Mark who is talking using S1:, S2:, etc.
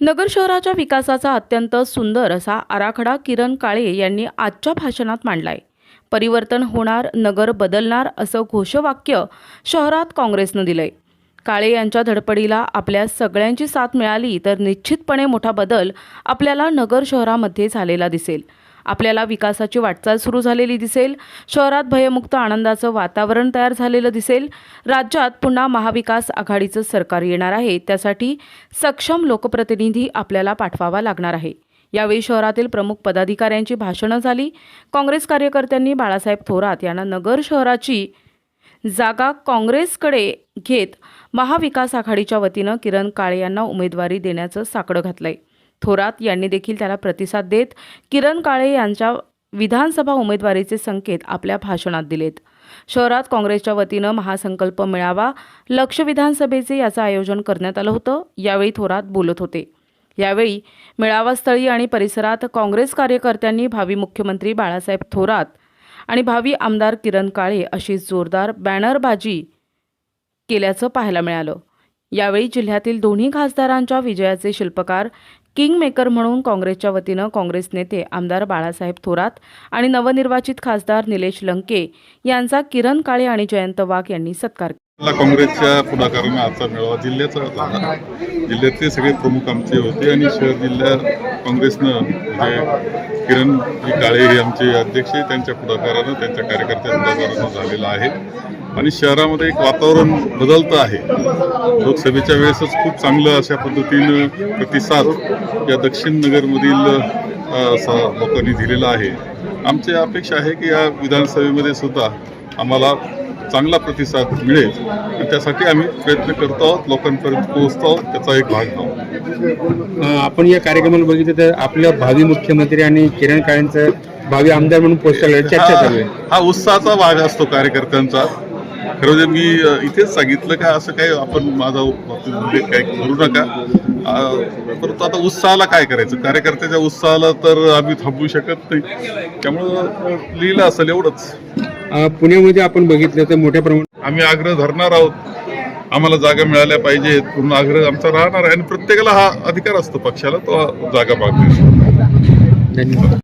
S1: नगर शहराच्या विकासाचा अत्यंत सुंदर असा आराखडा किरण काळे यांनी आजच्या भाषणात मांडलाय. परिवर्तन होणार नगर बदलणार असं घोषवाक्य शहरात काँग्रेसनं दिलंय. काळे यांच्या धडपडीला आपल्या सगळ्यांची साथ मिळाली तर निश्चितपणे मोठा बदल आपल्याला नगर शहरामध्ये झालेला दिसेल. आपल्याला विकासाची वाटचाल सुरू झालेली दिसेल. शहरात भयमुक्त आनंदाचं वातावरण तयार झालेलं दिसेल. राज्यात पुन्हा महाविकास आघाडीचं सरकार येणार आहे. त्यासाठी सक्षम लोकप्रतिनिधी आपल्याला पाठवावा लागणार आहे. यावेळी शहरातील प्रमुख पदाधिकाऱ्यांची भाषणं झाली. काँग्रेस कार्यकर्त्यांनी बाळासाहेब थोरात यांना नगर शहराची जागा काँग्रेसकडे घेत महाविकास आघाडीच्या वतीनं किरण काळे यांना उमेदवारी देण्याचं साकडं घातलंय. थोरात यांनी देखील त्याला प्रतिसाद देत किरण काळे यांच्या विधानसभा उमेदवारीचे संकेत आपल्या भाषणात दिलेत. शहरात काँग्रेसच्या वतीनं महासंकल्प मेळावा लक्ष विधानसभेचे याचं आयोजन करण्यात आलं होतं यावेळी थोरात बोलत होते. यावेळी मेळावास्थळी आणि परिसरात काँग्रेस कार्यकर्त्यांनी भावी मुख्यमंत्री बाळासाहेब थोरात आणि भावी आमदार किरण काळे अशी जोरदार बॅनरबाजी केल्याचं पाहायला मिळालं. यावेळी जिल्ह्यातील दोन्ही खासदारांच्या विजयाचे शिल्पकार किंग मेकर म्हणून काँग्रेसच्या वतीनं काँग्रेस नेते आमदार बाळासाहेब थोरात आणि नवनिर्वाचित खासदार निलेश लंके यांचा किरण काळे आणि जयंत वाघ यांनी सत्कार
S2: जिल्हा काँग्रेसच्या पुढाकारानं आजचा मेळावा जिल्ह्याचा झाला जिल्ह्यातले सगळे प्रमुख आमचे होते आणि शहर जिल्हा काँग्रेसनं म्हणजे किरण काळे हे आमचे अध्यक्ष त्यांच्या पुढाकारानं त्यांच्या कार्यकर्त्या पुढाकारानं झालेलं आहे. आणि शहरामध्ये एक वातावरण बदलतं आहे. लोकसभेच्या वेळेसच खूप चांगलं अशा पद्धतीनं प्रतिसाद या दक्षिण नगरमधील लोकांनी दिलेला आहे. आमची अपेक्षा आहे की या विधानसभेमध्ये सुद्धा आम्हाला चांगला प्रतिसाद मिळेल. त्यासाठी आम्ही प्रयत्न करतो आहोत लोकांपर्यंत पोहोचतो आहोत त्याचा एक भाग आहोत
S3: आपण या कार्यक्रमाला बघितलं तर आपल्या भावी मुख्यमंत्री आणि किरण काळेंचं भावी आमदार म्हणून पोस्टर चर्चा चालू आहे.
S2: हा उत्साहाचा भाग असतो कार्यकर्त्यांचा. खरं म्हणजे मी इथेच सांगितलं का असं काही आपण माझा उल्लेख काही करू नका. परंतु आता उत्साहाला काय करायचं? कार्यकर्त्याच्या उत्साहाला तर आम्ही थांबवू शकत नाही. त्यामुळं लिहिलं असेल एवढंच.
S3: पुण्यामध्ये आपण बघितलं तर मोठ्या प्रमाणात
S2: आम्ही आग्रह धरणार आहोत. आम्हाला जागा मिळाल्या पाहिजेत. पूर्ण आग्रह आमचा राहणार आहे आणि प्रत्येकाला हा अधिकार असतो पक्षाला तो जागा मागण्याचा
S3: धन्यवाद.